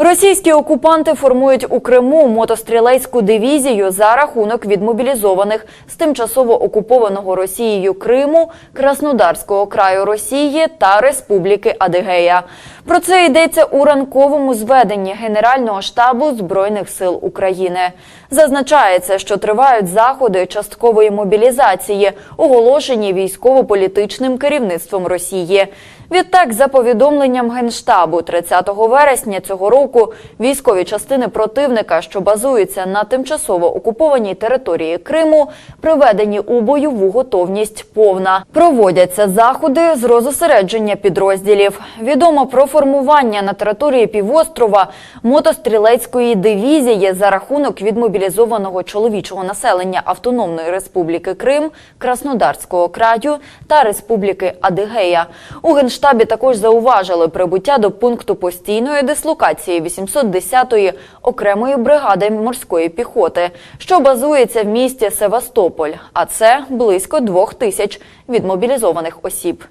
Російські окупанти формують у Криму мотострілецьку дивізію за рахунок відмобілізованих з тимчасово окупованого Росією Криму, Краснодарського краю Росії та Республіки Адигея. Про це йдеться у ранковому зведенні Генерального штабу Збройних сил України. Зазначається, що тривають заходи часткової мобілізації, оголошені військово-політичним керівництвом Росії. Відтак, за повідомленням Генштабу, 30 вересня цього року військові частини противника, що базуються на тимчасово окупованій території Криму, приведені у бойову готовність повна. Проводяться заходи з розосередження підрозділів. Відомо про формування на території півострова мотострілецької дивізії за рахунок відмобілізованого чоловічого населення Автономної Республіки Крим, Краснодарського краю та Республіки Адигея. У Генштабі також зауважили прибуття до пункту постійної дислокації 810-ї окремої бригади морської піхоти, що базується в місті Севастополь, а це близько двох тисяч відмобілізованих осіб.